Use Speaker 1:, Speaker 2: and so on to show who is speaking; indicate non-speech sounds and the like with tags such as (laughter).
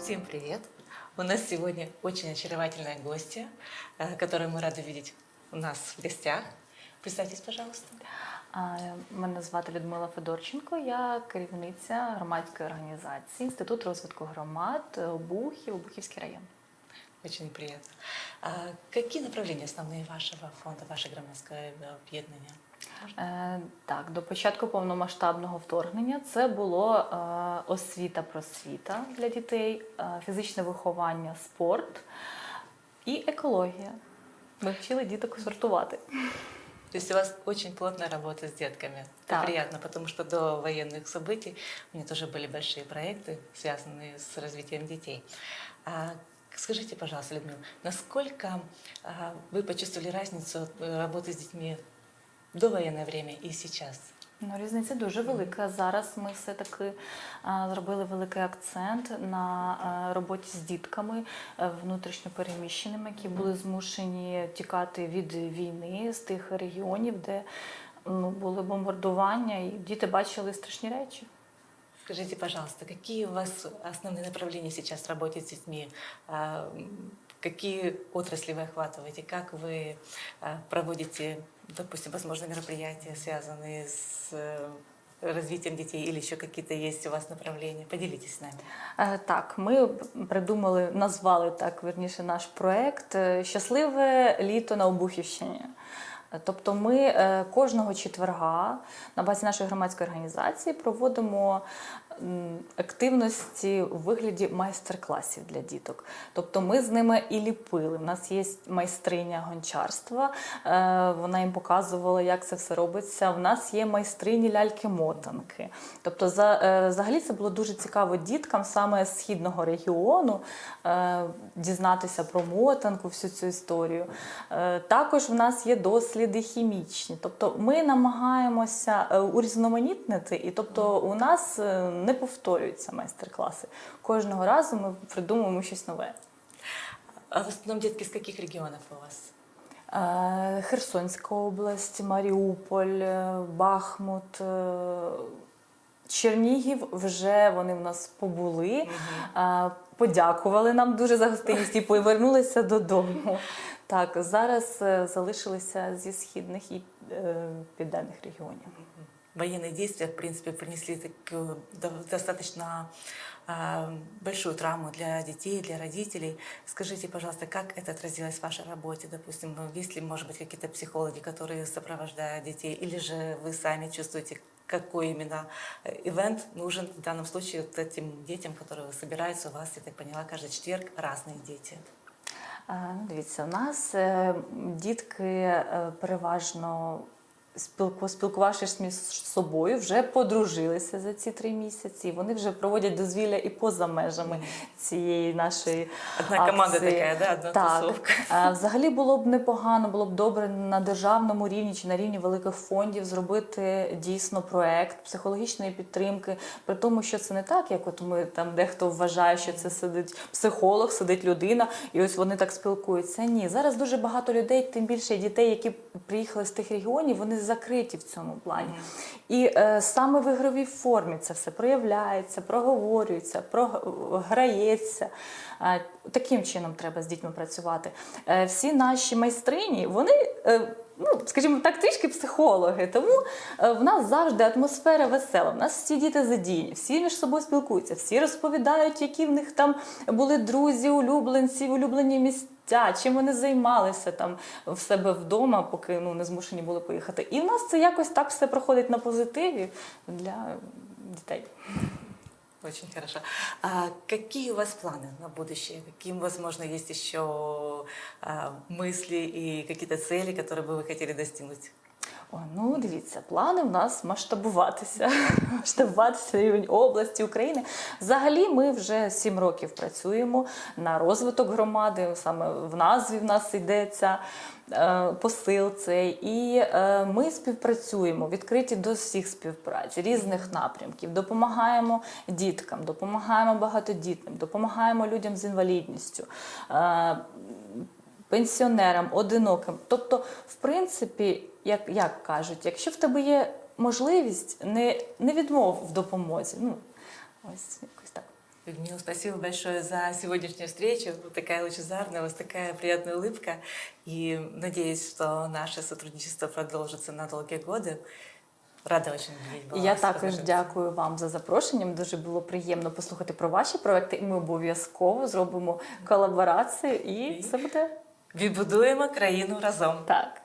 Speaker 1: Всем привет! У нас сегодня очень очаровательная гостья, э, которую мы рады видеть у нас в гостях. Представьтесь, пожалуйста.
Speaker 2: А, Мене звати Людмила Федорченко, я керівниця громадської організації Інститут розвитку громад Обухів, Обухівський район.
Speaker 1: Очень приятно. А какие направления основные вашего фонда, вашего громадского об'єднання?
Speaker 2: Е, Так, до початку повномасштабного вторгнення це було е, освіта просвіта для дітей, е, фізичне виховання, спорт і екологія. Ми вчили діток сортувати.
Speaker 1: То есть у вас очень плотная работа с детками. Это
Speaker 2: Так.
Speaker 1: приятно, потому что до военных событий у меня тоже были большие проекты, связанные с развитием детей. А, скажите, пожалуйста, Людмила, насколько а, вы почувствовали разницу э, работы с детьми до военное время и сейчас?
Speaker 2: Ну, різниця дуже велика. Зараз ми все-таки а, зробили великий акцент на а, роботі з дітками е, внутрішньопереміщеними, які були змушені тікати від війни з тих регіонів, де ну, були бомбардування, і діти бачили страшні речі.
Speaker 1: Скажите, пожалуйста, какие у вас основные направления сейчас в работе с детьми? А, м, Какие отрасли вы охватываете? Как вы а, проводите, допустим, возможно, мероприятия, связанные с э, развитием детей, или еще какие-то есть у вас направления? Поделитесь с нами.
Speaker 2: Е, Так, ми придумали, назвали так верніше наш проект е, Щасливе літо на Обухівщині. Е, Тобто ми е, кожного четверга на базі нашої громадської організації проводимо м, активності у вигляді майстер-класів для діток. Тобто ми з ними і ліпили. У нас є майстриня гончарства, е, вона їм показувала, як це все робиться. У нас є майстрині ляльки-мотанки. Тобто, е, взагалі це було дуже цікаво діткам саме з східного регіону е, дізнатися про мотанку, всю цю історію. Також в нас є досліди хімічні. Тобто ми намагаємося урізноманітнити, і тобто у нас е, не повторюються майстер-класи. Кожного разу ми придумуємо щось нове.
Speaker 1: А в основном детки с каких регионов у вас?
Speaker 2: Е, Херсонська область, Маріуполь, е, Бахмут. е, Чернігів вже вони в нас побули, подякували нам дуже за гостинність і повернулися додому. Так, зараз залишилися зі східних і південних регіонів.
Speaker 1: Военные действия, в принципе, принесли такую до- достаточно а, большую травму для детей, для родителей. Скажите, пожалуйста, как это отразилось в вашей работе? Допустим, есть ли, может быть, какие-то психологи, которые сопровождают детей, или же вы сами чувствуете, какой именно э, ивент нужен в данном случае вот этим детям, которые собираются у вас, я так поняла, каждый четверг разные дети?
Speaker 2: Е, ну, Дивіться, у нас е, дітки е, переважно спілку, спілкувавшись між собою, вже подружилися за ці три місяці. Вони вже проводять дозвілля і поза межами цієї нашої
Speaker 1: Одна команда така, да? Одна
Speaker 2: так.
Speaker 1: тусовка.
Speaker 2: Е, Взагалі було б непогано, було б добре на державному рівні чи на рівні великих фондів зробити дійсно проект психологічної підтримки. При тому, що це не так, як от ми там дехто вважає, що це сидить психолог, сидить людина, і ось вони так спілкуються. Ні, зараз дуже багато людей, тим більше дітей, які приїхали з тих регіонів, вони закриті в цьому плані. І е, саме в ігровій формі це все проявляється, проговорюється, програється. Е, таким чином треба з дітьми працювати. Е, всі наші майстрині, вони. Е, Ну, скажімо так, трішки психологи, тому е, в нас завжди атмосфера весела. В нас всі діти задіяні, всі між собою спілкуються, всі розповідають, які в них там були друзі, улюбленці, улюблені місця, чим вони займалися там в себе вдома, поки ну не змушені були поїхати. І в нас це якось так все проходить на позитиві для дітей.
Speaker 1: Очень хорошо. А какие у вас планы на будущее? Какие, возможно, есть еще а, мысли и какие-то цели, которые бы вы хотели достигнуть?
Speaker 2: О, ну дивіться, плани в нас масштабуватися, (laughs) масштабуватися рівень області України. Взагалі, ми вже сім років працюємо на розвиток громади. Саме в назві в нас йдеться е, посил цей. І е, ми співпрацюємо, відкриті до всіх співпраць, різних напрямків. Допомагаємо діткам, допомагаємо багатодітним, допомагаємо людям з інвалідністю. Е, пенсіонерам, одиноким. Тобто, в принципі, як, як кажуть, якщо в тебе є можливість, не, не відмов в допомозі. Ну, ось якось так.
Speaker 1: Людмила, спасибо большое за сегодняшнюю встречу. Вот такая лучезарная, у вас такая приятная улыбка. И надеюсь, что наше сотрудничество продолжится на долгие годы. Рада очень видеть
Speaker 2: І
Speaker 1: была
Speaker 2: я
Speaker 1: вас,
Speaker 2: також
Speaker 1: познакомиться.
Speaker 2: дякую вам за запрошення. Мені Дуже було приємно послухати про ваші проекти. І ми обов'язково зробимо колаборацію, і
Speaker 1: І?
Speaker 2: все буде
Speaker 1: Відбудуємо країну разом.
Speaker 2: так.